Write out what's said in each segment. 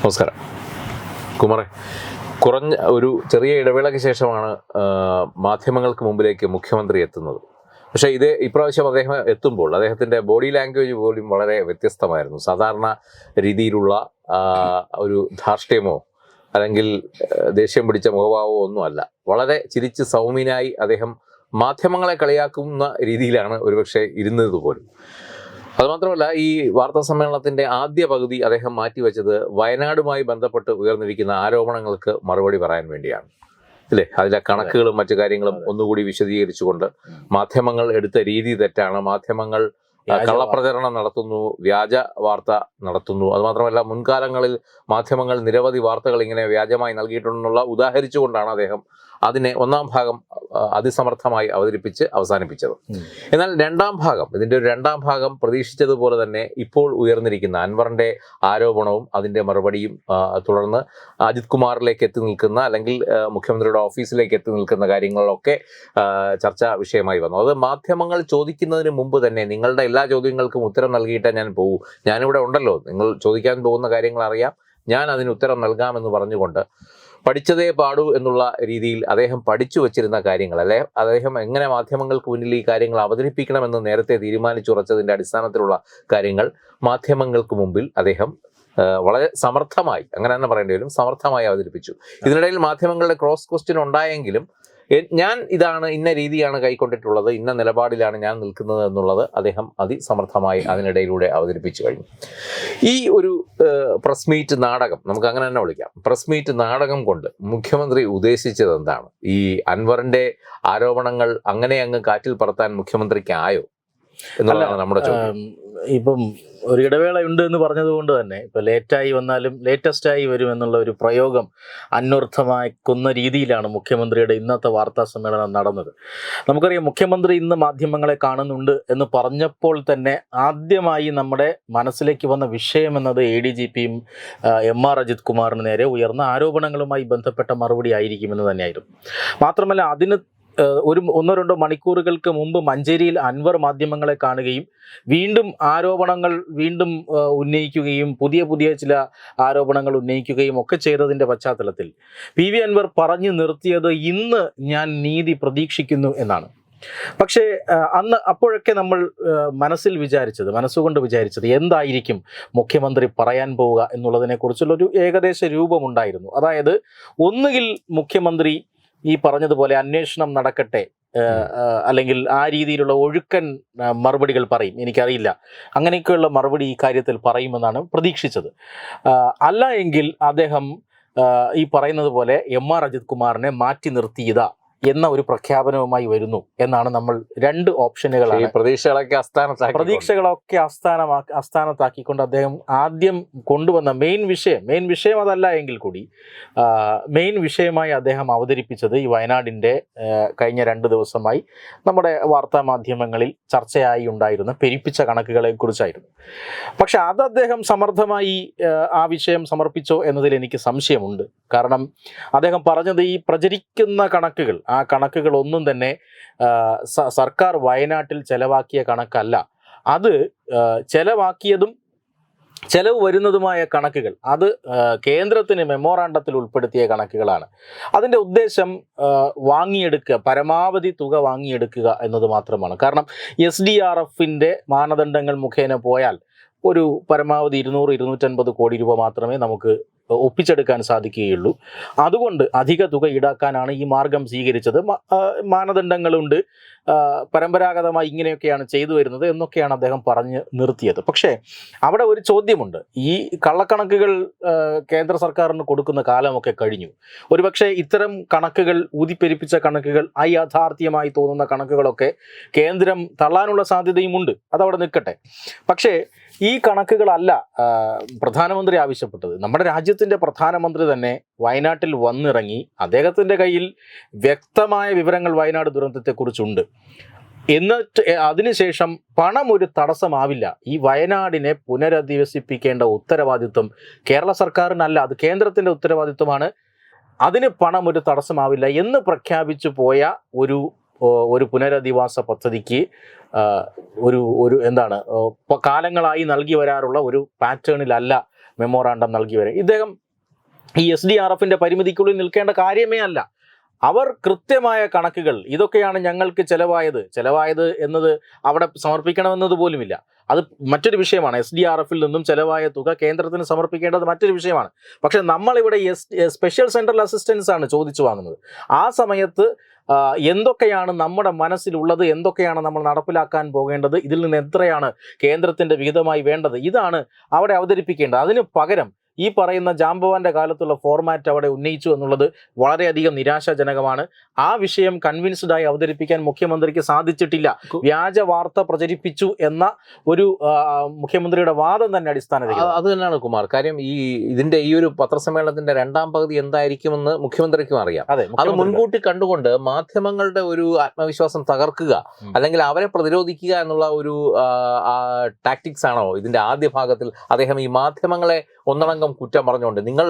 നമസ്കാരം. കുമാറെ കുറഞ്ഞ ഒരു ചെറിയ ഇടവേളയ്ക്ക് ശേഷമാണ് മാധ്യമങ്ങൾക്ക് മുമ്പിലേക്ക് മുഖ്യമന്ത്രി എത്തുന്നത്. പക്ഷേ ഇത് ഇപ്രാവശ്യം അദ്ദേഹം എത്തുമ്പോൾ അദ്ദേഹത്തിന്റെ ബോഡി ലാംഗ്വേജ് പോലും വളരെ വ്യത്യസ്തമായിരുന്നു. സാധാരണ രീതിയിലുള്ള ഒരു ധാർഷ്ട്യമോ അല്ലെങ്കിൽ ദേഷ്യം പിടിച്ച മുഖഭാവമോ ഒന്നുമല്ല വളരെ ചിരിച്ച് സൗമ്യനായി അദ്ദേഹം മാധ്യമങ്ങളെ കളിയാക്കുന്ന രീതിയിലാണ് ഒരുപക്ഷെ ഇരുന്നത് പോലും. അതുമാത്രമല്ല ഈ വാർത്താ സമ്മേളനത്തിന്റെ ആദ്യ പകുതി അദ്ദേഹം മാറ്റിവെച്ചത് വയനാടുമായി ബന്ധപ്പെട്ട് ഉയർന്നിരിക്കുന്ന ആരോപണങ്ങൾക്ക് മറുപടി പറയാൻ വേണ്ടിയാണ്. അല്ലേ? അതിലെ കണക്കുകളും മറ്റു കാര്യങ്ങളും ഒന്നുകൂടി വിശദീകരിച്ചുകൊണ്ട് മാധ്യമങ്ങൾ എടുത്ത രീതി തെറ്റാണ്. മാധ്യമങ്ങൾ കള്ളപ്രചരണം നടത്തുന്നു വ്യാജ വാർത്ത നടത്തുന്നു. അതുമാത്രമല്ല മുൻകാലങ്ങളിൽ മാധ്യമങ്ങൾ നിരവധി വാർത്തകൾ ഇങ്ങനെ വ്യാജമായി നൽകിയിട്ടുണ്ടെന്നുള്ള ഉദാഹരിച്ചുകൊണ്ടാണ് അദ്ദേഹം അതിനെ ഒന്നാം ഭാഗം അതിസമർത്ഥമായി അവതരിപ്പിച്ച് അവസാനിപ്പിച്ചത്. എന്നാൽ രണ്ടാം ഭാഗം ഇതിന്റെ ഒരു രണ്ടാം ഭാഗം പ്രതീക്ഷിച്ചതുപോലെ തന്നെ ഇപ്പോൾ ഉയർന്നിരിക്കുന്ന അൻവറിന്റെ ആരോപണവും അതിന്റെ മറുപടിയും തുടർന്ന് അജിത് കുമാറിലേക്ക് എത്തി നിൽക്കുന്ന അല്ലെങ്കിൽ മുഖ്യമന്ത്രിയുടെ ഓഫീസിലേക്ക് എത്തി നിൽക്കുന്ന കാര്യങ്ങളിലൊക്കെ ആ, ചർച്ചാ വിഷയമായി വന്നു. അത് മാധ്യമങ്ങൾ ചോദിക്കുന്നതിന് മുമ്പ് തന്നെ നിങ്ങളുടെ എല്ലാ ചോദ്യങ്ങൾക്കും ഉത്തരം നൽകിയിട്ടേ ഞാൻ പോകൂ ഞാനിവിടെ ഉണ്ടല്ലോ. നിങ്ങൾ ചോദിക്കാൻ പോകുന്ന കാര്യങ്ങൾ അറിയാം ഞാൻ അതിന് ഉത്തരം നൽകാമെന്ന് പറഞ്ഞുകൊണ്ട് പഠിച്ചതേ പാടൂ എന്നുള്ള രീതിയിൽ അദ്ദേഹം പഠിച്ചു വച്ചിരുന്ന കാര്യങ്ങൾ അല്ലെ? അദ്ദേഹം എങ്ങനെ മാധ്യമങ്ങൾക്ക് മുന്നിൽ ഈ കാര്യങ്ങൾ അവതരിപ്പിക്കണമെന്ന് നേരത്തെ തീരുമാനിച്ചുറച്ചതിന്റെ അടിസ്ഥാനത്തിലുള്ള കാര്യങ്ങൾ മാധ്യമങ്ങൾക്ക് മുമ്പിൽ അദ്ദേഹം വളരെ സമർത്ഥമായി അങ്ങനെ തന്നെ പറയേണ്ടി വരും സമർത്ഥമായി അവതരിപ്പിച്ചു. ഇതിനിടയിൽ മാധ്യമങ്ങളുടെ ക്രോസ് ക്വസ്റ്റ്യൻ ഉണ്ടായെങ്കിലും ഞാൻ ഇതാണ് ഇന്ന രീതിയാണ് കൈക്കൊണ്ടിട്ടുള്ളത് ഇന്ന നിലപാടിലാണ് ഞാൻ നിൽക്കുന്നത് എന്നുള്ളത് അദ്ദേഹം അതിസമർത്ഥമായി അതിനിടയിലൂടെ അവതരിപ്പിച്ചു കഴിഞ്ഞു. ഈ ഒരു പ്രസ് മീറ്റ് നാടകം നമുക്ക് അങ്ങനെ തന്നെ വിളിക്കാം. പ്രസ് മീറ്റ് നാടകം കൊണ്ട് മുഖ്യമന്ത്രി ഉദ്ദേശിച്ചത് എന്താണ്? ഈ അൻവറിന്റെ ആരോപണങ്ങൾ അങ്ങനെ അങ്ങ് കാറ്റിൽ പറത്താൻ മുഖ്യമന്ത്രിക്ക് ആയോ എന്നുള്ളതാണ് നമ്മുടെ ചോദ്യം. ഇപ്പം ഒരു ഇടവേള ഉണ്ട് എന്ന് പറഞ്ഞതുകൊണ്ട് തന്നെ ഇപ്പൊ ലേറ്റായി വന്നാലും ലേറ്റസ്റ്റ് ആയി വരും എന്നുള്ള ഒരു പ്രയോഗം അന്വർത്ഥമാക്കുന്ന രീതിയിലാണ് മുഖ്യമന്ത്രിയുടെ ഇന്നത്തെ വാർത്താ സമ്മേളനം നടന്നത്. നമുക്കറിയാം മുഖ്യമന്ത്രി ഇന്ന് മാധ്യമങ്ങളെ കാണുന്നുണ്ട് എന്ന് പറഞ്ഞപ്പോൾ തന്നെ ആദ്യമായി നമ്മുടെ മനസ്സിലേക്ക് വന്ന വിഷയം എന്നത് എ ഡി ജി പിയും എം ആർ അജിത് കുമാറിന് നേരെ ഉയർന്ന ആരോപണങ്ങളുമായി ബന്ധപ്പെട്ട മറുപടി ആയിരിക്കുമെന്ന് തന്നെയായിരുന്നു. മാത്രമല്ല അതിന് ഒരു ഒന്നോ രണ്ടോ മണിക്കൂറുകൾക്ക് മുമ്പ് മഞ്ചേരിയിൽ അൻവർ മാധ്യമങ്ങളെ കാണുകയും വീണ്ടും ആരോപണങ്ങൾ വീണ്ടും ഉന്നയിക്കുകയും പുതിയ പുതിയ ചില ആരോപണങ്ങൾ ഉന്നയിക്കുകയും ഒക്കെ ചെയ്തതിന്റെ പശ്ചാത്തലത്തിൽ പി വി അൻവർ പറഞ്ഞു നിർത്തിയത് ഇന്ന് ഞാൻ നീതി പ്രതീക്ഷിക്കുന്നു എന്നാണ്. പക്ഷേ അന്ന് അപ്പോഴൊക്കെ നമ്മൾ മനസ്സിൽ വിചാരിച്ചത് മനസ്സുകൊണ്ട് വിചാരിച്ചത് എന്തായിരിക്കും മുഖ്യമന്ത്രി പറയാൻ പോവുക എന്നുള്ളതിനെക്കുറിച്ചുള്ള ഒരു ഏകദേശ രൂപമുണ്ടായിരുന്നു. അതായത് ഒന്നുകിൽ മുഖ്യമന്ത്രി ഈ പറഞ്ഞതുപോലെ അന്വേഷണം നടക്കട്ടെ അല്ലെങ്കിൽ ആ രീതിയിലുള്ള ഒഴുക്കൻ മറുപടികൾ പറയും. എനിക്കറിയില്ല. അങ്ങനെയൊക്കെയുള്ള മറുപടി ഈ കാര്യത്തിൽ പറയുമെന്നാണ് പ്രതീക്ഷിച്ചത്. അല്ല എങ്കിൽ അദ്ദേഹം ഈ പറയുന്നത് പോലെ എം ആർ അജിത് കുമാറിനെ മാറ്റി നിർത്തിയതാ. എന്ന ഒരു പ്രഖ്യാപനവുമായി വരുന്നു എന്നാണ് നമ്മൾ രണ്ട് ഓപ്ഷനുകളാണ് പ്രതീക്ഷകളൊക്കെ അസ്ഥാനത്താക്കി പ്രതീക്ഷകളൊക്കെ ആസ്ഥാനമാക്കി അസ്ഥാനത്താക്കിക്കൊണ്ട് അദ്ദേഹം ആദ്യം കൊണ്ടുവന്ന മെയിൻ വിഷയം മെയിൻ വിഷയം അതല്ല എങ്കിൽ കൂടി മെയിൻ വിഷയമായി അദ്ദേഹം അവതരിപ്പിച്ചത് ഈ വയനാടിന്റെ കഴിഞ്ഞ രണ്ട് ദിവസമായി നമ്മുടെ വാർത്താ മാധ്യമങ്ങളിൽ ചർച്ചയായി ഉണ്ടായിരുന്ന പെരിപ്പിച്ച കണക്കുകളെ കുറിച്ചായിരുന്നു പക്ഷെ അത് അദ്ദേഹം സമർത്ഥമായി ആ വിഷയം സമർപ്പിച്ചോ എന്നതിൽ എനിക്ക് സംശയമുണ്ട്. കാരണം അദ്ദേഹം പറഞ്ഞത് ഈ പ്രചരിക്കുന്ന കണക്കുകൾ ആ കണക്കുകൾ ഒന്നും തന്നെ സർക്കാർ വയനാട്ടിൽ ചെലവാക്കിയ കണക്കല്ല. അത് ചെലവാക്കിയതും ചെലവ് വരുന്നതുമായ കണക്കുകൾ അത് കേന്ദ്രത്തിന് മെമ്മോറാണ്ടത്തിൽ ഉൾപ്പെടുത്തിയ കണക്കുകളാണ്. അതിന്റെ ഉദ്ദേശം വാങ്ങിയെടുക്കുക പരമാവധി തുക വാങ്ങിയെടുക്കുക എന്നത് മാത്രമാണ്. കാരണം എസ് ഡി ആർ എഫിന്റെ മാനദണ്ഡങ്ങൾ മുഖേന പോയാൽ ഒരു പരമാവധി ഇരുന്നൂറ് ഇരുന്നൂറ്റൻപത് കോടി രൂപ മാത്രമേ നമുക്ക് ഒപ്പിച്ചെടുക്കാൻ സാധിക്കുകയുള്ളൂ. അതുകൊണ്ട് അധിക തുക ഈടാക്കാനാണ് ഈ മാർഗം സ്വീകരിച്ചത്. മാനദണ്ഡങ്ങളുണ്ട്. പരമ്പരാഗതമായി ഇങ്ങനെയൊക്കെയാണ് ചെയ്തു വരുന്നത് എന്നൊക്കെയാണ് അദ്ദേഹം പറഞ്ഞ് നിർത്തിയത്. പക്ഷേ അവിടെ ഒരു ചോദ്യമുണ്ട്. ഈ കള്ളക്കണക്കുകൾ കേന്ദ്ര സർക്കാരിന് കൊടുക്കുന്ന കാലമൊക്കെ കഴിഞ്ഞു. ഒരുപക്ഷെ ഇത്തരം കണക്കുകൾ ഊതിപ്പെരിപ്പിച്ച കണക്കുകൾ അയാഥാർത്ഥ്യമായി തോന്നുന്ന കണക്കുകളൊക്കെ കേന്ദ്രം തള്ളാനുള്ള സാധ്യതയുമുണ്ട്. അതവിടെ നിൽക്കട്ടെ. പക്ഷേ ഈ കണക്കുകളല്ല പ്രധാനമന്ത്രി ആവശ്യപ്പെട്ടത്. നമ്മുടെ രാജ്യത്തിന്റെ പ്രധാനമന്ത്രി തന്നെ വയനാട്ടിൽ വന്നിറങ്ങി അദ്ദേഹത്തിന്റെ കയ്യിൽ വ്യക്തമായ വിവരങ്ങൾ വയനാട് ദുരന്തത്തെക്കുറിച്ചുണ്ട്. എന്നിട്ട് അതിനുശേഷം പണം ഒരു തടസ്സമാവില്ല. ഈ വയനാടിനെ പുനരധിവസിപ്പിക്കേണ്ട ഉത്തരവാദിത്വം കേരള സർക്കാരിനല്ല അത് കേന്ദ്രത്തിന്റെ ഉത്തരവാദിത്വമാണ്. അതിന് പണം ഒരു തടസ്സമാവില്ല എന്ന് പ്രഖ്യാപിച്ചു പോയ ഒരു ഒരു പുനരധിവാസ പദ്ധതിക്ക് ഒരു ഒരു എന്താണ് കാലങ്ങളായി നൽകി വരാറുള്ള ഒരു പാറ്റേണിലല്ല മെമ്മോറാണ്ടം നൽകി വരെ ഇദ്ദേഹം ഈ എസ് ഡി ആർ എഫിന്റെ പരിമിതിക്കുള്ളിൽ നിൽക്കേണ്ട കാര്യമേ അല്ല. അവർ കൃത്യമായ കണക്കുകൾ ഇതൊക്കെയാണ് ഞങ്ങൾക്ക് ചെലവായത്. ചെലവായത് എന്നത് അവിടെ സമർപ്പിക്കണമെന്നത് പോലുമില്ല. അത് മറ്റൊരു വിഷയമാണ്. എസ് ഡി ആർ എഫിൽ നിന്നും ചിലവായ തുക കേന്ദ്രത്തിന് സമർപ്പിക്കേണ്ടത് മറ്റൊരു വിഷയമാണ്. പക്ഷെ നമ്മളിവിടെ എസ് സ്പെഷ്യൽ സെൻട്രൽ അസിസ്റ്റൻസ് ആണ് ചോദിച്ചു വാങ്ങുന്നത്. ആ സമയത്ത് എന്തൊക്കെയാണ് നമ്മുടെ മനസ്സിലുള്ളത്? എന്തൊക്കെയാണ് നമ്മൾ നടപ്പിലാക്കാൻ പോകേണ്ടത്? ഇതിൽ നിന്ന് എത്രയാണ് കേന്ദ്രത്തിന്റെ വിഹിതമായി വേണ്ടത്? ഇതാണ് അവിടെ അവതരിപ്പിക്കേണ്ടത്. അതിന് പകരം ഈ പറയുന്ന ജാംബവാന്റെ കാലത്തുള്ള ഫോർമാറ്റ് അവിടെ ഉന്നയിച്ചു എന്നുള്ളത് വളരെയധികം നിരാശാജനകമാണ്. ആ വിഷയം കൺവിൻസ്ഡ് ആയി അവതരിപ്പിക്കാൻ മുഖ്യമന്ത്രിക്ക് സാധിച്ചിട്ടില്ല. വ്യാജ വാർത്ത പ്രചരിപ്പിച്ചു എന്ന ഒരു മുഖ്യമന്ത്രിയുടെ വാദം തന്നെ അടിസ്ഥാന അടിസ്ഥാനത്തിൽ അത് തന്നെയാണ് കുമാർ. കാര്യം ഈ ഇതിന്റെ ഈ ഒരു പത്രസമ്മേളനത്തിന്റെ രണ്ടാം പകുതി എന്തായിരിക്കുമെന്ന് മുഖ്യമന്ത്രിക്കും അറിയാം. അതെ അത് മുൻകൂട്ടി കണ്ടുകൊണ്ട് മാധ്യമങ്ങളുടെ ഒരു ആത്മവിശ്വാസം തകർക്കുക അല്ലെങ്കിൽ അവരെ പ്രതിരോധിക്കുക എന്നുള്ള ഒരു ടാക്ടിക്സ് ആണോ ഇതിന്റെ ആദ്യ ഭാഗത്തിൽ അദ്ദേഹം ഈ മാധ്യമങ്ങളെ ഒന്നടങ്കം കുറ്റം പറഞ്ഞുകൊണ്ട് നിങ്ങൾ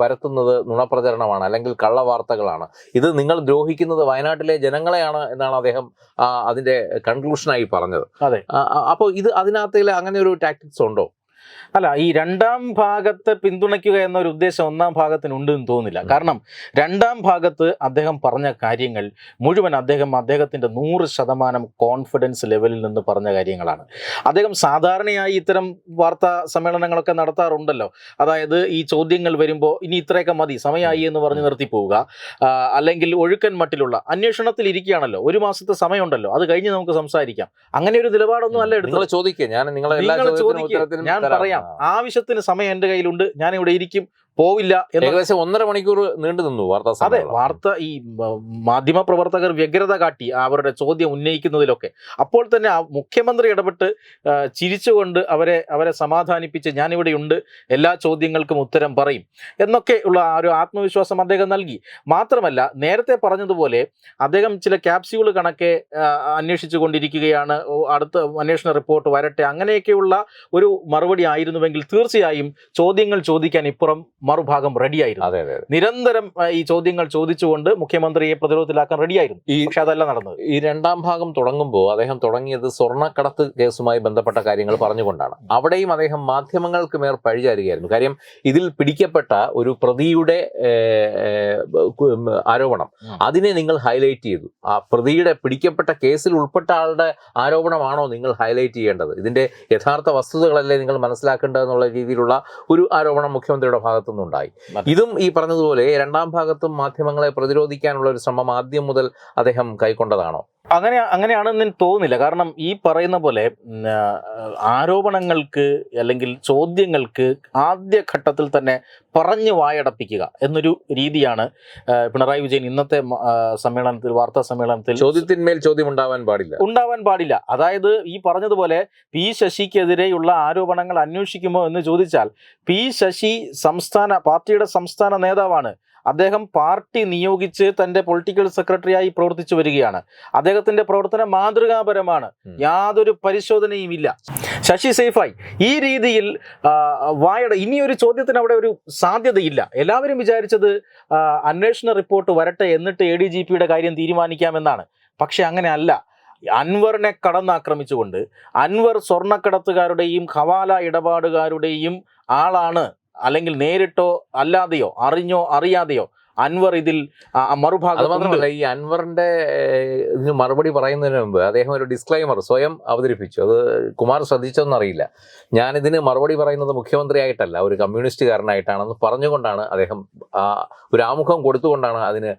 പരത്തുന്നത് നുണപ്രചരണമാണ് അല്ലെങ്കിൽ കള്ളവാർത്തകളാണ്. ഇത് നിങ്ങൾ ദ്രോഹിക്കുന്നത് വയനാട്ടിലെ ജനങ്ങളെയാണ് എന്നാണ് അദ്ദേഹം അതിന്റെ കൺക്ലൂഷനായി പറഞ്ഞത്. അതെ. അപ്പോൾ ഇത് അതിനകത്തിൽ അങ്ങനെ ഒരു ടാക്ടിക്സ് ഉണ്ടോ? അല്ല ഈ രണ്ടാം ഭാഗത്തെ പിന്തുണയ്ക്കുക എന്നൊരു ഉദ്ദേശം ഒന്നാം ഭാഗത്തിന് ഉണ്ട് എന്ന് തോന്നുന്നില്ല കാരണം രണ്ടാം ഭാഗത്ത് അദ്ദേഹം പറഞ്ഞ കാര്യങ്ങൾ മുഴുവൻ അദ്ദേഹം അദ്ദേഹത്തിന്റെ നൂറ് ശതമാനം കോൺഫിഡൻസ് ലെവലിൽ നിന്ന് പറഞ്ഞ കാര്യങ്ങളാണ്. അദ്ദേഹം സാധാരണയായി ഇത്തരം വാർത്താ സമ്മേളനങ്ങളൊക്കെ നടത്താറുണ്ടല്ലോ. അതായത് ഈ ചോദ്യങ്ങൾ വരുമ്പോൾ ഇനി ഇത്രയൊക്കെ മതി സമയമായി എന്ന് പറഞ്ഞ് നിർത്തി പോവുക. അല്ലെങ്കിൽ ഒഴുക്കൻ മട്ടിലുള്ള അന്വേഷണത്തിൽ ഇരിക്കുകയാണല്ലോ. ഒരു മാസത്തെ സമയമുണ്ടല്ലോ. അത് കഴിഞ്ഞ് നമുക്ക് സംസാരിക്കാം. അങ്ങനെ ഒരു നിലപാടൊന്നും അല്ല എടുത്തത്. ചോദിക്കുക ഞാൻ നിങ്ങളെ ചോദിക്കുക ഞാൻ. പറയാം. ആവശ്യത്തിന് സമയം എന്റെ കയ്യിലുണ്ട്. ഞാൻ ഇവിടെ ഇരിക്കും. പോവില്ല എന്ന് ഏകദേശം ഒന്നര മണിക്കൂർ നീണ്ടു നിന്നു വാർത്താ അതെ വാർത്ത ഈ മാധ്യമ പ്രവർത്തകർ വ്യഗ്രത കാട്ടി അവരുടെ ചോദ്യം ഉന്നയിക്കുന്നതിലൊക്കെ. അപ്പോൾ തന്നെ ആ മുഖ്യമന്ത്രി ഇടപെട്ട് ചിരിച്ചുകൊണ്ട് അവരെ അവരെ സമാധാനിപ്പിച്ച് ഞാനിവിടെയുണ്ട് എല്ലാ ചോദ്യങ്ങൾക്കും ഉത്തരം പറയും എന്നൊക്കെ ഉള്ള ആ ഒരു ആത്മവിശ്വാസം അദ്ദേഹം നൽകി. മാത്രമല്ല നേരത്തെ പറഞ്ഞതുപോലെ അദ്ദേഹം ചില ക്യാപ്സ്യൂൾ കണക്കെ അന്വേഷിച്ചു കൊണ്ടിരിക്കുകയാണ്. അടുത്ത അന്വേഷണ റിപ്പോർട്ട് വരട്ടെ അങ്ങനെയൊക്കെയുള്ള ഒരു മറുപടി ആയിരുന്നുവെങ്കിൽ തീർച്ചയായും ചോദ്യങ്ങൾ ചോദിക്കാൻ ഇപ്പുറം മറുഭാഗം റെഡിയായിരുന്നു അതെ അതെ അതെ. നിരന്തരം ഈ ചോദ്യങ്ങൾ ചോദിച്ചുകൊണ്ട് മുഖ്യമന്ത്രിയെ പ്രതിരോധത്തിലാക്കാൻ റെഡിയായിരുന്നു ഈ പക്ഷെ അതല്ല നടന്നത്. ഈ രണ്ടാം ഭാഗം തുടങ്ങുമ്പോൾ അദ്ദേഹം തുടങ്ങിയത് സ്വർണക്കടത്ത് കേസുമായി ബന്ധപ്പെട്ട കാര്യങ്ങൾ പറഞ്ഞുകൊണ്ടാണ്. അവിടെയും അദ്ദേഹം മാധ്യമങ്ങൾക്ക് മേൽ പഴിചാരുകയായിരുന്നു. കാര്യം ഇതിൽ പിടിക്കപ്പെട്ട ഒരു പ്രതിയുടെ ആരോപണം. അതിനെ നിങ്ങൾ ഹൈലൈറ്റ് ചെയ്തു. ആ പ്രതിയുടെ പിടിക്കപ്പെട്ട കേസിൽ ഉൾപ്പെട്ട ആളുടെ ആരോപണമാണോ നിങ്ങൾ ഹൈലൈറ്റ് ചെയ്യേണ്ടത്? ഇതിന്റെ യഥാർത്ഥ വസ്തുതകളല്ലേ നിങ്ങൾ മനസ്സിലാക്കേണ്ടതെന്നുള്ള രീതിയിലുള്ള ഒരു ആരോപണം മുഖ്യമന്ത്രിയുടെ ഭാഗത്തുനിന്നുണ്ടായി ഇതും ഈ പറഞ്ഞതുപോലെ രണ്ടാം ഭാഗത്തും മാധ്യമങ്ങളെ പ്രതിരോധിക്കാനുള്ള ഒരു ശ്രമം ആദ്യം മുതൽ അദ്ദേഹം കൈക്കൊണ്ടതാണോ? അങ്ങനെ അങ്ങനെയാണെന്ന് എനിക്ക് തോന്നുന്നില്ല. കാരണം ഈ പറയുന്ന പോലെ ആരോപണങ്ങൾക്ക് അല്ലെങ്കിൽ ചോദ്യങ്ങൾക്ക് ആദ്യ ഘട്ടത്തിൽ തന്നെ പറഞ്ഞു വായടപ്പിക്കുക എന്നൊരു രീതിയാണ് പിണറായി വിജയൻ ഇന്നത്തെ സമ്മേളനത്തിൽ വാർത്താ സമ്മേളനത്തിൽ ചോദ്യത്തിന്മേൽ ചോദ്യം ഉണ്ടാവാൻ പാടില്ല. ഉണ്ടാവാൻ പാടില്ല. അതായത് ഈ പറഞ്ഞതുപോലെ പി ശശിക്കെതിരെയുള്ള ആരോപണങ്ങൾ അന്വേഷിക്കുമോ എന്ന് ചോദിച്ചാൽ പി ശശി സംസ്ഥാന പാർട്ടിയുടെ സംസ്ഥാന നേതാവാണ്. അദ്ദേഹം പാർട്ടി നിയോഗിച്ച് തന്റെ പൊളിറ്റിക്കൽ സെക്രട്ടറിയായി പ്രവർത്തിച്ചു വരികയാണ്. അദ്ദേഹത്തിന്റെ പ്രവർത്തനം മാതൃകാപരമാണ്. യാതൊരു പരിശോധനയും ഇല്ല ശശി സേഫായി. ഈ രീതിയിൽ വായട ഇനിയൊരു ചോദ്യത്തിന് അവിടെ ഒരു സാധ്യതയില്ല. എല്ലാവരും വിചാരിച്ചത് അന്വേഷണ റിപ്പോർട്ട് വരട്ടെ എന്നിട്ട് എ ഡി ജി പിയുടെ കാര്യം തീരുമാനിക്കാമെന്നാണ്. പക്ഷെ അങ്ങനെ അല്ല. അൻവറിനെ കടന്നാക്രമിച്ചുകൊണ്ട് അൻവർ സ്വർണക്കടത്തുകാരുടെയും ഹവാല ഇടപാടുകാരുടെയും ആളാണ് അല്ലെങ്കിൽ നേരിട്ടോ അല്ലാതെയോ അറിഞ്ഞോ അറിയാതെയോ അൻവർ ഇതിൽ മറുഭാഗം മാത്രമല്ല ഈ അൻവറിന്റെ ഇതിന് മറുപടി പറയുന്നതിന് മുമ്പ് അദ്ദേഹം ഒരു ഡിസ്ക്ലൈമർ സ്വയം അവതരിപ്പിച്ചു. അത് കുമാർ ശ്രദ്ധിച്ചതെന്നറിയില്ല ഞാനിതിന് ഇതിന് മറുപടി പറയുന്നത് മുഖ്യമന്ത്രിയായിട്ടല്ല ഒരു കമ്മ്യൂണിസ്റ്റുകാരനായിട്ടാണെന്ന് പറഞ്ഞുകൊണ്ടാണ് അദ്ദേഹം ആ ഒരു ആമുഖം കൊടുത്തുകൊണ്ടാണ് അതിന്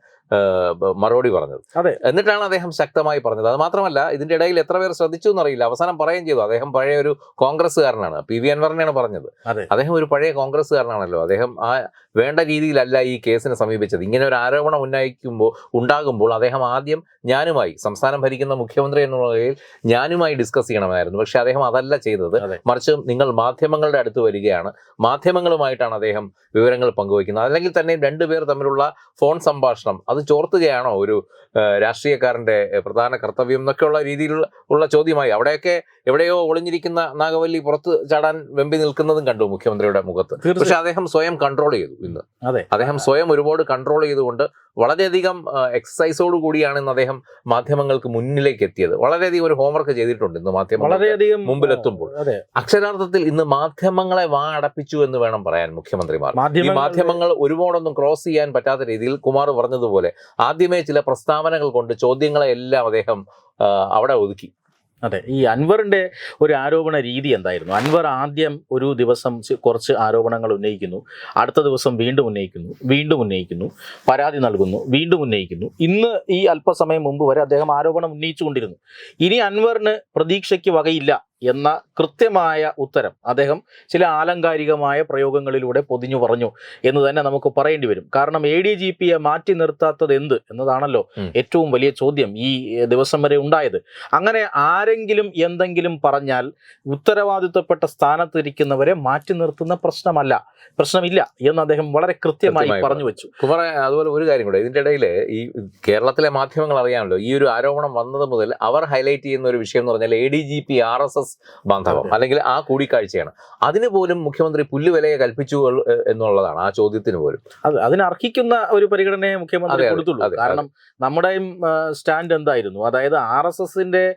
മറുപടി പറഞ്ഞത്. അതെ. എന്നിട്ടാണ് അദ്ദേഹം ശക്തമായി പറഞ്ഞത്. അത് മാത്രമല്ല ഇതിന്റെ ഇടയിൽ എത്ര പേർ ശ്രദ്ധിച്ചു എന്നറിയില്ല. അവസാനം പറയുകയും ചെയ്തു. അദ്ദേഹം പഴയ ഒരു കോൺഗ്രസ്സുകാരനാണ്. പി. വി. അൻവറിനെയാണ് പറഞ്ഞത്. അതെ. അദ്ദേഹം ഒരു പഴയ കോൺഗ്രസ്സുകാരനാണല്ലോ. അദ്ദേഹം ആ വേണ്ട രീതിയിലല്ല ഈ കേസിനെ സമീപിച്ചത്. ഇങ്ങനെ ഒരു ആരോപണം ഉന്നയിക്കുമ്പോൾ ഉണ്ടാകുമ്പോൾ അദ്ദേഹം ആദ്യം ഞാനുമായി സംസ്ഥാനം ഭരിക്കുന്ന മുഖ്യമന്ത്രി എന്നുള്ള നിലയിൽ ഞാനുമായി ഡിസ്കസ് ചെയ്യണമായിരുന്നു. പക്ഷെ അദ്ദേഹം അതല്ല ചെയ്തത്. മറിച്ച് നിങ്ങൾ മാധ്യമങ്ങളുടെ അടുത്ത് വരികയാണ്. മാധ്യമങ്ങളുമായിട്ടാണ് അദ്ദേഹം വിവരങ്ങൾ പങ്കുവയ്ക്കുന്നത്. അല്ലെങ്കിൽ തന്നെ രണ്ടുപേർ തമ്മിലുള്ള ഫോൺ സംഭാഷണം അത് ചോർത്തുകയാണോ ഒരു രാഷ്ട്രീയക്കാരന്റെ രാഷ്ട്രീയക്കാരന്റെ പ്രധാന കർത്തവ്യം എന്നൊക്കെയുള്ള രീതിയിലുള്ള ഉള്ള ചോദ്യമായി. അവിടെയൊക്കെ എവിടെയോ ഒളിഞ്ഞിരിക്കുന്ന നാഗവല്ലി പുറത്ത് ചാടാൻ വെമ്പി നിൽക്കുന്നതും കണ്ടു മുഖ്യമന്ത്രിയുടെ മുഖത്ത്. പക്ഷെ അദ്ദേഹം സ്വയം കൺട്രോൾ ചെയ്തു ഇന്ന്. അതെ. അദ്ദേഹം സ്വയം ഒരുപാട് കൺട്രോൾ ചെയ്തുകൊണ്ട് വളരെയധികം എക്സസൈസോട് കൂടിയാണ് ഇന്ന് അദ്ദേഹം മാധ്യമങ്ങൾക്ക് മുന്നിലേക്ക് എത്തിയത് വളരെയധികം ഒരു ഹോംവർക്ക് ചെയ്തിട്ടുണ്ട് ഇന്ന് മാധ്യമം വളരെയധികം മുമ്പിലെത്തുമ്പോൾ. അക്ഷരാർത്ഥത്തിൽ ഇന്ന് മാധ്യമങ്ങളെ വാ അടപ്പിച്ചു എന്ന് വേണം പറയാൻ മുഖ്യമന്ത്രിമാർ. ഈ മാധ്യമങ്ങൾ ഒരുപാടൊന്നും ക്രോസ് ചെയ്യാൻ പറ്റാത്ത രീതിയിൽ കുമാർ പറഞ്ഞതുപോലെ ആദ്യമേ ചില പ്രസ്താവനകൾ കൊണ്ട് ചോദ്യങ്ങളെ എല്ലാം അദ്ദേഹം അവിടെ ഒതുക്കി. അതെ ഈ അൻവറിന്റെ ഒരു ആരോപണ രീതി എന്തായിരുന്നു? അൻവർ ആദ്യം ഒരു ദിവസം കുറച്ച് ആരോപണങ്ങൾ ഉന്നയിക്കുന്നു അടുത്ത ദിവസം വീണ്ടും ഉന്നയിക്കുന്നു വീണ്ടും ഉന്നയിക്കുന്നു പരാതി നൽകുന്നു വീണ്ടും ഉന്നയിക്കുന്നു. ഇന്ന് ഈ അല്പസമയം മുമ്പ് വരെ അദ്ദേഹം ആരോപണം ഉന്നയിച്ചുകൊണ്ടിരുന്നു. ഇനി അൻവറിന് പ്രതീക്ഷയ്ക്ക് വകയില്ല. എന്ന കൃത്യമായ ഉത്തരം അദ്ദേഹം ചില ആലങ്കാരികമായ പ്രയോഗങ്ങളിലൂടെ പൊതിഞ്ഞു പറഞ്ഞു എന്ന് തന്നെ നമുക്ക് പറയേണ്ടി വരും. കാരണം എ ഡി ജി പിയെ മാറ്റി നിർത്താത്തത് എന്ത് എന്നതാണല്ലോ ഏറ്റവും വലിയ ചോദ്യം ഈ ദിവസം വരെ ഉണ്ടായത്. അങ്ങനെ ആരെങ്കിലും എന്തെങ്കിലും പറഞ്ഞാൽ ഉത്തരവാദിത്വപ്പെട്ട സ്ഥാനത്തിരിക്കുന്നവരെ മാറ്റി നിർത്തുന്ന പ്രശ്നമല്ല. പ്രശ്നമില്ല എന്ന് അദ്ദേഹം വളരെ കൃത്യമായി പറഞ്ഞു വെച്ചു. കുമാറെ അതുപോലെ ഒരു കാര്യം കൂടെ ഇതിന്റെ ഇടയിൽ ഈ കേരളത്തിലെ മാധ്യമങ്ങൾ അറിയാമല്ലോ ഈ ഒരു ആരോപണം വന്നത് മുതൽ അവർ ഹൈലൈറ്റ് ചെയ്യുന്ന ഒരു വിഷയം എന്ന് പറഞ്ഞാൽ A D G P R S S ബാന്ധവം. അല്ലെങ്കിൽ ആ കൂടിക്കാഴ്ചയാണ്. അതിന് പോലും മുഖ്യമന്ത്രി പുല്ലുവിലയെ കൽപ്പിച്ചു എന്നുള്ളതാണ് ആ ചോദ്യത്തിന് പോലും. അത് അതിനർഹിക്കുന്ന ഒരു പരിഗണനയെ മുഖ്യമന്ത്രി കൊടുത്തുള്ളൂ. കാരണം നമ്മുടെയും സ്റ്റാൻഡ് എന്തായിരുന്നു? അതായത് ആർ എസ് എസിന്റെ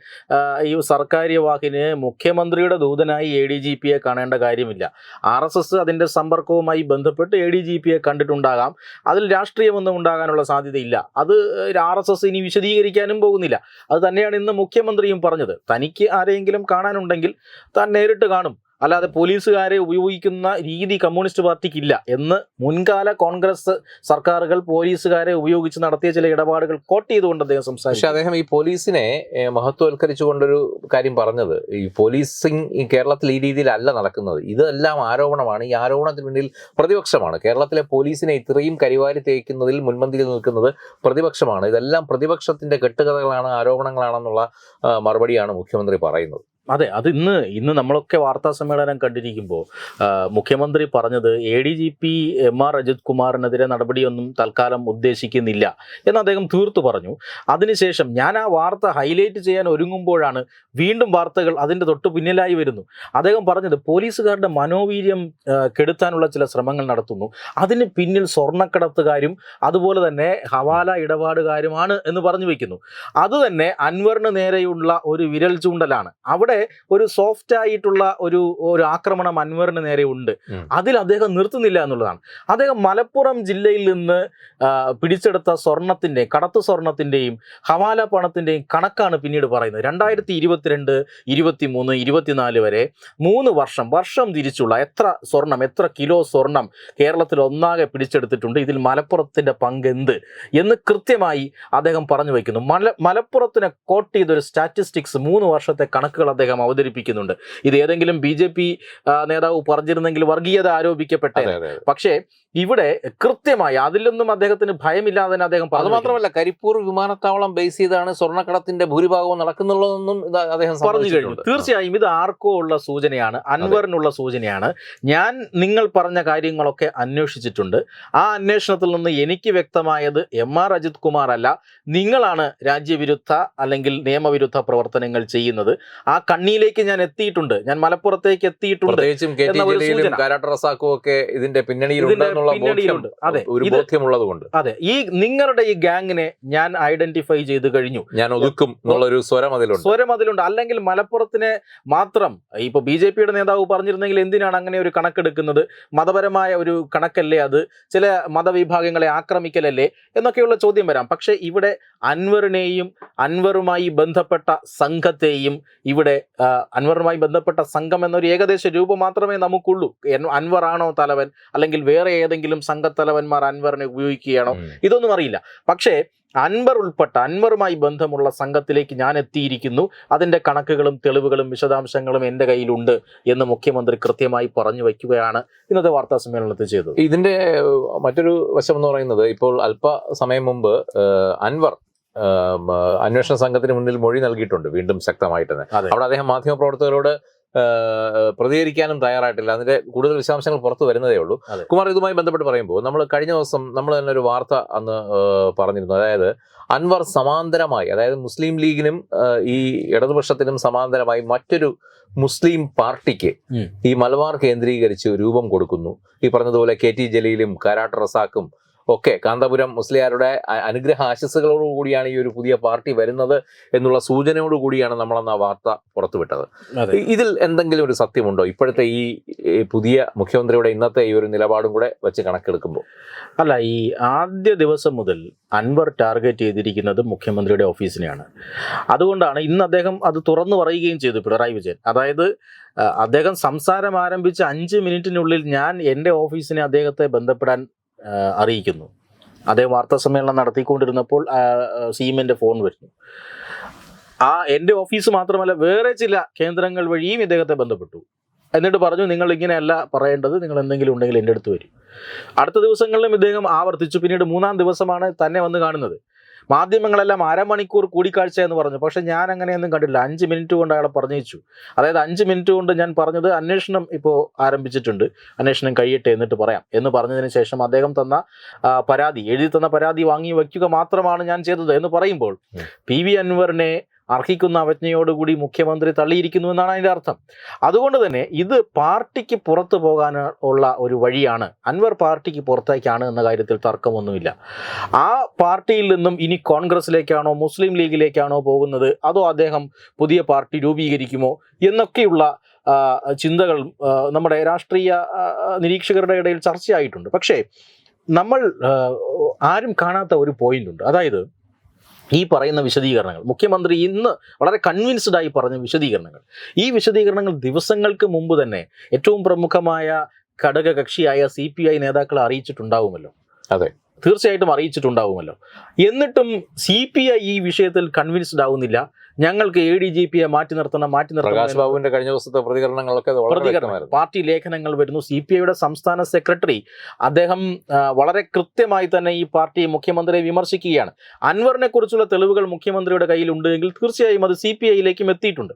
ഈ സർക്കാര്യവാഹിന് മുഖ്യമന്ത്രിയുടെ ദൂതനായി എ ഡി ജി പിയെ കാണേണ്ട കാര്യമില്ല. ആർ എസ് എസ് അതിന്റെ സമ്പർക്കവുമായി ബന്ധപ്പെട്ട് എ ഡി ജി പിയെ കണ്ടിട്ടുണ്ടാകാം. അതിൽ രാഷ്ട്രീയമൊന്നും ഉണ്ടാകാനുള്ള സാധ്യതയില്ല. അത് ആർ എസ് എസ് ഇനി വിശദീകരിക്കാനും പോകുന്നില്ല. അത് തന്നെയാണ് ഇന്ന് മുഖ്യമന്ത്രിയും പറഞ്ഞത്. തനിക്ക് ആരെയെങ്കിലും കാണാനുണ്ടെങ്കിൽ താൻ നേരിട്ട് കാണും. അല്ലാതെ പോലീസുകാരെ ഉപയോഗിക്കുന്ന രീതി കമ്മ്യൂണിസ്റ്റ് പാർട്ടിക്ക് ഇല്ല എന്ന് മുൻകാല കോൺഗ്രസ് സർക്കാരുകൾ പോലീസുകാരെ ഉപയോഗിച്ച് നടത്തിയ ചില ഇടപാടുകൾ കോട്ട് ചെയ്തുകൊണ്ട് അദ്ദേഹം പക്ഷെ സംസാരിച്ചു അദ്ദേഹം ഈ പോലീസിനെ മഹത്വവൽക്കരിച്ചുകൊണ്ടൊരു കാര്യം പറഞ്ഞത്. ഈ പോലീസിങ് കേരളത്തിൽ ഈ രീതിയിലല്ല നടക്കുന്നത്. ഇതെല്ലാം ആരോപണമാണ്. ഈ ആരോപണത്തിന് പിന്നിൽ പ്രതിപക്ഷമാണ്. കേരളത്തിലെ പോലീസിനെ ഇത്രയും കരിവാരി തേക്കുന്നതിൽ മുൻപന്തിയിൽ നിൽക്കുന്നത് പ്രതിപക്ഷമാണ്. ഇതെല്ലാം പ്രതിപക്ഷത്തിന്റെ കെട്ടുകഥകളാണ് ആരോപണങ്ങളാണെന്നുള്ള മറുപടിയാണ് മുഖ്യമന്ത്രി പറയുന്നത്. അതെ അത് ഇന്ന് ഇന്ന് നമ്മളൊക്കെ വാർത്താ സമ്മേളനം കണ്ടിരിക്കുമ്പോൾ മുഖ്യമന്ത്രി പറഞ്ഞത് A D G P M R Ajith കുമാറിനെതിരെ നടപടിയൊന്നും തൽക്കാലം ഉദ്ദേശിക്കുന്നില്ല എന്ന് അദ്ദേഹം തീർത്തു പറഞ്ഞു. അതിനുശേഷം ഞാൻ ആ വാർത്ത ഹൈലൈറ്റ് ചെയ്യാൻ ഒരുങ്ങുമ്പോഴാണ് വീണ്ടും വാർത്തകൾ അതിന്റെ തൊട്ട് പിന്നിലായി വരുന്നു. അദ്ദേഹം പറഞ്ഞത് പോലീസുകാരുടെ മനോവീര്യം കെടുത്താനുള്ള ചില ശ്രമങ്ങൾ നടത്തുന്നു. അതിന് പിന്നിൽ സ്വർണക്കടത്തുകാരും അതുപോലെ തന്നെ ഹവാല ഇടപാടുകാരുമാണ് എന്ന് പറഞ്ഞു വയ്ക്കുന്നു അതുതന്നെ അൻവറിന് നേരെയുള്ള ഒരു വിരൽ ചൂണ്ടലാണ്. അവിടെ ഒരു സോഫ്റ്റ് ആയിട്ടുള്ള ഒരു ഒരു ആക്രമണം അൻവറിന് നേരെ ഉണ്ട്. അതിൽ അദ്ദേഹം നിർത്തുന്നില്ല എന്നുള്ളതാണ്. അദ്ദേഹം മലപ്പുറം ജില്ലയിൽ നിന്ന് പിടിച്ചെടുത്ത സ്വർണത്തിന്റെ കടത്തു സ്വർണത്തിന്റെയും ഹവാല പണത്തിന്റെയും കണക്കാണ് പിന്നീട് പറയുന്നത്. രണ്ടായിരത്തി ഇരുപത്തിരണ്ട് ഇരുപത്തി മൂന്ന് ഇരുപത്തിനാല് വരെ മൂന്ന് വർഷം വർഷം തിരിച്ചുള്ള എത്ര സ്വർണം എത്ര കിലോ സ്വർണം കേരളത്തിൽ ഒന്നാകെ പിടിച്ചെടുത്തിട്ടുണ്ട് ഇതിൽ മലപ്പുറത്തിന്റെ പങ്ക് എന്ത് എന്ന് കൃത്യമായി അദ്ദേഹം പറഞ്ഞു വയ്ക്കുന്നു. മല മലപ്പുറത്തിനെ കോട്ട് ചെയ്തൊരു സ്റ്റാറ്റിസ്റ്റിക്സ് മൂന്ന് വർഷത്തെ കണക്കുകൾ അദ്ദേഹം അവതരിപ്പിക്കുന്നുണ്ട് ഇത് ഏതെങ്കിലും ബി ജെ പി നേതാവ് പറഞ്ഞിരുന്നെങ്കിൽ വർഗീയത ആരോപിക്കപ്പെട്ടേ. പക്ഷേ ഇവിടെ കൃത്യമായി അതിലൊന്നും അദ്ദേഹത്തിന് ഭയമില്ലാതെ തന്നെ അദ്ദേഹം അത് പറഞ്ഞു മാത്രമല്ല കരിപ്പൂർ വിമാനത്താവളം ബേസ് ചെയ്താണ് സ്വർണക്കടത്തിന്റെ ഭൂരിഭാഗവും നടക്കുന്നുള്ളതെന്നും അദ്ദേഹം പറഞ്ഞു കഴിഞ്ഞു. തീർച്ചയായും ഇത് ആർക്കോ ഉള്ള സൂചനയാണ് അൻവറിനുള്ള സൂചനയാണ്. ഞാൻ നിങ്ങൾ പറഞ്ഞ കാര്യങ്ങളൊക്കെ അന്വേഷിച്ചിട്ടുണ്ട്. ആ അന്വേഷണത്തിൽ നിന്ന് എനിക്ക് വ്യക്തമായത് എം ആർ അജിത് കുമാർ അല്ല. നിങ്ങളാണ് രാജ്യവിരുദ്ധ അല്ലെങ്കിൽ നിയമവിരുദ്ധ പ്രവർത്തനങ്ങൾ ചെയ്യുന്നത്. ആ കണ്ണിയിലേക്ക് ഞാൻ എത്തിയിട്ടുണ്ട്. ഞാൻ മലപ്പുറത്തേക്ക് എത്തിയിട്ടുണ്ട് ഇതിന്റെ പിന്നണിയിൽ പിന്നണിയിലുണ്ട്. അതെ, ഒരു ബോധ്യമുള്ളത് കൊണ്ട് അതെ. ഈ നിങ്ങളുടെ ഈ ഗാങ്ങിനെ ഞാൻ ഐഡന്റിഫൈ ചെയ്ത് കഴിഞ്ഞു. ഞാൻ ഒതുക്കും എന്നുള്ളൊരു സ്വരം അതിലുണ്ട്. സ്വരം അതിലുണ്ട്. അല്ലെങ്കിൽ മലപ്പുറത്തിനെ മാത്രം ഇപ്പൊ ബി ജെ പിയുടെ നേതാവ് പറഞ്ഞിരുന്നെങ്കിൽ എന്തിനാണ് അങ്ങനെ ഒരു കണക്കെടുക്കുന്നത്? മതപരമായ ഒരു കണക്കല്ലേ അത്? ചില മതവിഭാഗങ്ങളെ ആക്രമിക്കലല്ലേ? എന്നൊക്കെയുള്ള ചോദ്യം വരാം. പക്ഷെ ഇവിടെ അൻവറിനെയും അൻവറുമായി ബന്ധപ്പെട്ട സംഘത്തെയും ഇവിടെ അൻവറുമായി ബന്ധപ്പെട്ട സംഘം എന്നൊരു ഏകദേശ രൂപം മാത്രമേ നമുക്കുള്ളൂ. അൻവറാണോ തലവൻ? അല്ലെങ്കിൽ വേറെ ഏതെങ്കിലും സംഘത്തലവന്മാർ അൻവറിനെ ഉപയോഗിക്കുകയാണോ? ഇതൊന്നും അറിയില്ല. പക്ഷേ അൻവർ ഉൾപ്പെട്ട അൻവറുമായി ബന്ധമുള്ള സംഘത്തിലേക്ക് ഞാൻ എത്തിയിരിക്കുന്നു. അതിന്റെ കണക്കുകളും തെളിവുകളും വിശദാംശങ്ങളും എന്റെ കയ്യിലുണ്ട് എന്ന് മുഖ്യമന്ത്രി കൃത്യമായി പറഞ്ഞു വയ്ക്കുകയാണ്. ഇന്നത്തെ വാർത്താ സമ്മേളനത്തിൽ ചെയ്തത്. ഇതിന്റെ മറ്റൊരു വശം എന്ന് പറയുന്നത് ഇപ്പോൾ അല്പസമയം മുമ്പ് അൻവർ അന്വേഷണ സംഘത്തിന് മുന്നിൽ മൊഴി നൽകിയിട്ടുണ്ട് വീണ്ടും ശക്തമായിട്ട് തന്നെ. അവിടെ അദ്ദേഹം മാധ്യമപ്രവർത്തകരോട് പ്രതികരിക്കാനും തയ്യാറായിട്ടില്ല. അതിന്റെ കൂടുതൽ വിശദാംശങ്ങൾ പുറത്തു വരുന്നതേ ഉള്ളൂ. കുമാർ ഇതുമായി ബന്ധപ്പെട്ട് പറയുമ്പോൾ നമ്മൾ കഴിഞ്ഞ ദിവസം നമ്മൾ തന്നെ ഒരു വാർത്ത അന്ന് പറഞ്ഞിരുന്നു. അതായത് അൻവർ സമാന്തരമായി അതായത് മുസ്ലിം ലീഗിനും ഈ ഇടതുപക്ഷത്തിനും സമാന്തരമായി മറ്റൊരു മുസ്ലിം പാർട്ടിക്ക് ഈ മലബാർ കേന്ദ്രീകരിച്ച് രൂപം കൊടുക്കുന്നു. ഈ പറഞ്ഞതുപോലെ കെ ടി ജലീലും കാരാട്ട് റസാക്കും ഒക്കെ കാന്തപുരം മുസ്ലിയാരുടെ അനുഗ്രഹ ആശസ്സുകളോടു കൂടിയാണ് ഈ ഒരു പുതിയ പാർട്ടി വരുന്നത് എന്നുള്ള സൂചനയോടുകൂടിയാണ് കൂടിയാണ് നമ്മളന്ന് ആ വാർത്ത പുറത്തുവിട്ടത്. ഇതിൽ എന്തെങ്കിലും ഒരു സത്യമുണ്ടോ? ഇപ്പോഴത്തെ ഈ പുതിയ മുഖ്യമന്ത്രിയുടെ ഇന്നത്തെ ഈ ഒരു നിലപാടും കൂടെ വെച്ച് കണക്കെടുക്കുമ്പോൾ. അല്ല ഈ ആദ്യ ദിവസം മുതൽ അൻവർ ടാർഗറ്റ് ചെയ്തിരിക്കുന്നത് മുഖ്യമന്ത്രിയുടെ ഓഫീസിനെയാണ്. അതുകൊണ്ടാണ് ഇന്ന് അദ്ദേഹം അത് തുറന്നു പറയുകയും ചെയ്തു പിണറായി വിജയൻ. അതായത് അദ്ദേഹം സംസാരം ആരംഭിച്ച അഞ്ച് മിനിറ്റിനുള്ളിൽ ഞാൻ എന്റെ ഓഫീസിനെ അദ്ദേഹത്തെ ബന്ധപ്പെടാൻ അറിയിക്കുന്നു. അദ്ദേഹം വാർത്താ സമ്മേളനം നടത്തിക്കൊണ്ടിരുന്നപ്പോൾ സീമിന്റെ ഫോൺ വരുന്നു. ആ എന്റെ ഓഫീസ് മാത്രമല്ല വേറെ ചില കേന്ദ്രങ്ങൾ വഴിയും ഇദ്ദേഹത്തെ ബന്ധപ്പെട്ടു. എന്നിട്ട് പറഞ്ഞു നിങ്ങൾ ഇങ്ങനെയല്ല പറയേണ്ടത് നിങ്ങൾ എന്തെങ്കിലും ഉണ്ടെങ്കിൽ എന്റെ അടുത്ത് വരും. അടുത്ത ദിവസങ്ങളിലും ഇദ്ദേഹം ആവർത്തിച്ചു. പിന്നീട് മൂന്നാം ദിവസമാണ് തന്നെ വന്ന് കാണുന്നത്. മാധ്യമങ്ങളെല്ലാം അരമണിക്കൂർ കൂടിക്കാഴ്ച എന്ന് പറഞ്ഞു. പക്ഷെ ഞാൻ അങ്ങനെയൊന്നും കണ്ടില്ല അഞ്ച് മിനിറ്റ് കൊണ്ട് അയാളെ പറഞ്ഞയച്ചു. അതായത് അഞ്ച് മിനിറ്റ് കൊണ്ട് ഞാൻ പറഞ്ഞത് അന്വേഷണം ഇപ്പോൾ ആരംഭിച്ചിട്ടുണ്ട്. അന്വേഷണം കഴിയട്ടെ എന്നിട്ട് പറയാം എന്ന് പറഞ്ഞതിന് ശേഷം അദ്ദേഹം തന്ന പരാതി എഴുതി തന്ന പരാതി വാങ്ങി വയ്ക്കുക മാത്രമാണ് ഞാൻ ചെയ്തത് എന്ന് പറയുമ്പോൾ. പി വി അൻവറിനെ അർഹിക്കുന്ന അവജ്ഞയോടുകൂടി മുഖ്യമന്ത്രി തള്ളിയിരിക്കുന്നു എന്നാണ് അതിന്റെ അർത്ഥം. അതുകൊണ്ട് തന്നെ ഇത് പാർട്ടിക്ക് പുറത്തു പോകാൻ ഉള്ള ഒരു വഴിയാണ്. അൻവർ പാർട്ടിക്ക് പുറത്തേക്കാണ് എന്ന കാര്യത്തിൽ തർക്കമൊന്നുമില്ല. ആ പാർട്ടിയിൽ നിന്നും ഇനി കോൺഗ്രസിലേക്കാണോ മുസ്ലിം ലീഗിലേക്കാണോ പോകുന്നത്? അതോ അദ്ദേഹം പുതിയ പാർട്ടി രൂപീകരിക്കുമോ? എന്നൊക്കെയുള്ള ചിന്തകൾ നമ്മുടെ രാഷ്ട്രീയ നിരീക്ഷകരുടെ ഇടയിൽ ചർച്ചയായിട്ടുണ്ട്. പക്ഷേ നമ്മൾ ആരും കാണാത്ത ഒരു പോയിന്റ് ഉണ്ട്. അതായത് ഈ പറയുന്ന വിശദീകരണങ്ങൾ. മുഖ്യമന്ത്രി ഇന്ന് വളരെ കൺവിൻസ്ഡ് ആയി പറഞ്ഞ വിശദീകരണങ്ങൾ. ഈ വിശദീകരണങ്ങൾ ദിവസങ്ങൾക്ക് മുമ്പ് തന്നെ ഏറ്റവും പ്രമുഖമായ ഘടകകക്ഷിയായ സി പി ഐ നേതാക്കളെ അറിയിച്ചിട്ടുണ്ടാവുമല്ലോ. അതെ. തീർച്ചയായിട്ടും അറിയിച്ചിട്ടുണ്ടാവുമല്ലോ. എന്നിട്ടും സി പി ഐ ഈ വിഷയത്തിൽ കൺവിൻസ്ഡ് ആവുന്നില്ല. ഞങ്ങൾക്ക് എ ഡി ജി പിയെ മാറ്റി നിർത്തണം മാറ്റി നിർത്തണം പ്രകാശ് ബാബുവിന്റെ കഴിഞ്ഞ ദിവസത്തെ പ്രതികരണങ്ങളൊക്കെ പ്രതികരണം. പാർട്ടി ലേഖനങ്ങൾ വരുന്നു സി പി ഐയുടെ സംസ്ഥാന സെക്രട്ടറി. അദ്ദേഹം വളരെ കൃത്യമായി തന്നെ ഈ പാർട്ടി മുഖ്യമന്ത്രിയെ വിമർശിക്കുകയാണ്. അൻവറിനെ കുറിച്ചുള്ള തെളിവുകൾ മുഖ്യമന്ത്രിയുടെ കയ്യിലുണ്ട് എങ്കിൽ തീർച്ചയായും അത് സി പി ഐയിലേക്കും എത്തിയിട്ടുണ്ട്.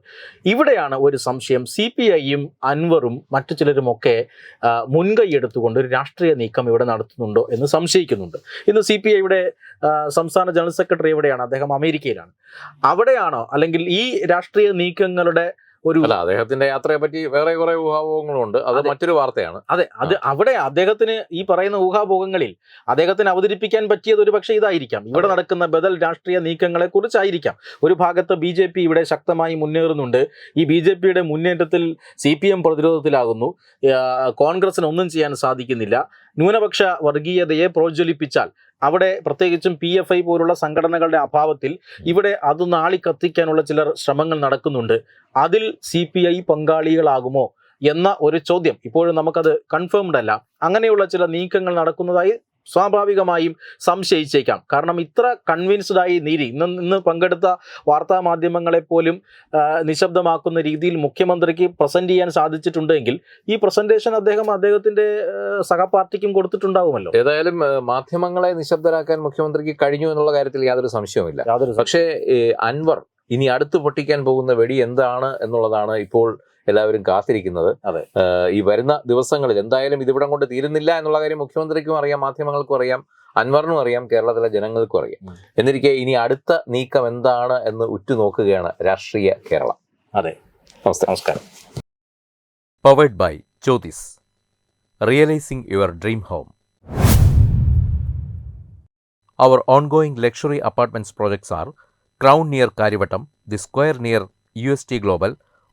ഇവിടെയാണ് ഒരു സംശയം. സി പി ഐയും അൻവറും മറ്റു ചിലരുമൊക്കെ ഒക്കെ മുൻകൈ എടുത്തുകൊണ്ട് ഒരു രാഷ്ട്രീയ നീക്കം ഇവിടെ നടത്തുന്നുണ്ടോ എന്ന് സംശയിക്കുന്നുണ്ട്. ഇന്ന് സി പി ഐയുടെ സംസ്ഥാന ജനറൽ സെക്രട്ടറി എവിടെയാണ്? അദ്ദേഹം അമേരിക്കയിലാണ്. അവിടെയാണോ അല്ലെങ്കിൽ ഈ രാഷ്ട്രീയ നീക്കങ്ങളുടെ ഒരു അല്ല അദ്ദേഹത്തിന്റെ യാത്രയെ പറ്റി വേറെ കുറെ ഊഹാപോഹങ്ങളുണ്ട്. അത് മറ്റൊരു വാർത്തയാണ്. അതെ അത് അവിടെ അദ്ദേഹത്തിന് ഈ പറയുന്ന ഊഹാഭോഗങ്ങളിൽ അദ്ദേഹത്തിന് അവതരിപ്പിക്കാൻ പറ്റിയത് ഒരു പക്ഷേ ഇതായിരിക്കാം. ഇവിടെ നടക്കുന്ന ബദൽ രാഷ്ട്രീയ നീക്കങ്ങളെ കുറിച്ചായിരിക്കാം. ഒരു ഭാഗത്ത് ബി ജെ പി ഇവിടെ ശക്തമായി മുന്നേറുന്നുണ്ട്. ഈ ബി ജെ പിയുടെ മുന്നേറ്റത്തിൽ സി പി എം പ്രതിരോധത്തിലാകുന്നു. കോൺഗ്രസിന് ഒന്നും ചെയ്യാൻ സാധിക്കുന്നില്ല. ന്യൂനപക്ഷ വർഗീയതയെ പ്രോജ്വലിപ്പിച്ചാൽ അവിടെ പ്രത്യേകിച്ചും പി എഫ് ഐ പോലുള്ള സംഘടനകളുടെ അഭാവത്തിൽ ഇവിടെ അത് നാളി കത്തിക്കാനുള്ള ചിലർ ശ്രമങ്ങൾ നടക്കുന്നുണ്ട്. അതിൽ സി പി ഐ പങ്കാളികളാകുമോ എന്ന ഒരു ചോദ്യം ഇപ്പോഴും നമുക്കത് കൺഫേംഡ് അല്ല. അങ്ങനെയുള്ള ചില നീക്കങ്ങൾ നടക്കുന്നതായി സ്വാഭാവികമായും സംശയിച്ചേക്കാം. കാരണം ഇത്ര കൺവിൻസ്ഡ് ആയി നീരി ഇന്ന് ഇന്ന് പങ്കെടുത്ത വാർത്താ മാധ്യമങ്ങളെ പോലും നിശബ്ദമാക്കുന്ന രീതിയിൽ മുഖ്യമന്ത്രിക്ക് പ്രസന്റ് ചെയ്യാൻ സാധിച്ചിട്ടുണ്ടെങ്കിൽ ഈ പ്രസന്റേഷൻ അദ്ദേഹം അദ്ദേഹത്തിന്റെ സഹപാർട്ടിക്കും കൊടുത്തിട്ടുണ്ടാവുമല്ലോ. ഏതായാലും മാധ്യമങ്ങളെ നിശബ്ദരാക്കാൻ മുഖ്യമന്ത്രിക്ക് കഴിഞ്ഞു എന്നുള്ള കാര്യത്തിൽ യാതൊരു സംശയവുമില്ല. പക്ഷേ അൻവർ ഇനി അടുത്ത് പൊട്ടിക്കാൻ പോകുന്ന വെടി എന്താണ് എന്നുള്ളതാണ് ഇപ്പോൾ എല്ലാവരും കാത്തിരിക്കുന്നത്. അതെ. ഈ വരുന്ന ദിവസങ്ങളിൽ എന്തായാലും ഇതിവിടം കൊണ്ട് തീരുന്നില്ല എന്നുള്ള കാര്യം മുഖ്യമന്ത്രിക്കും അറിയാം മാധ്യമങ്ങൾക്കും അറിയാം അൻവറിനും അറിയാം കേരളത്തിലെ ജനങ്ങൾക്കും അറിയാം. എന്നിരിക്കെ ഇനി അടുത്ത നീക്കം എന്താണ് എന്ന് ഉറ്റുനോക്കുകയാണ് രാഷ്ട്രീയ കേരളം. അതെ. നമസ്കാരം. Powered by Jyothis realising your dream home our ongoing luxury apartments projects are crown near Kariavattom the square near U S T Crown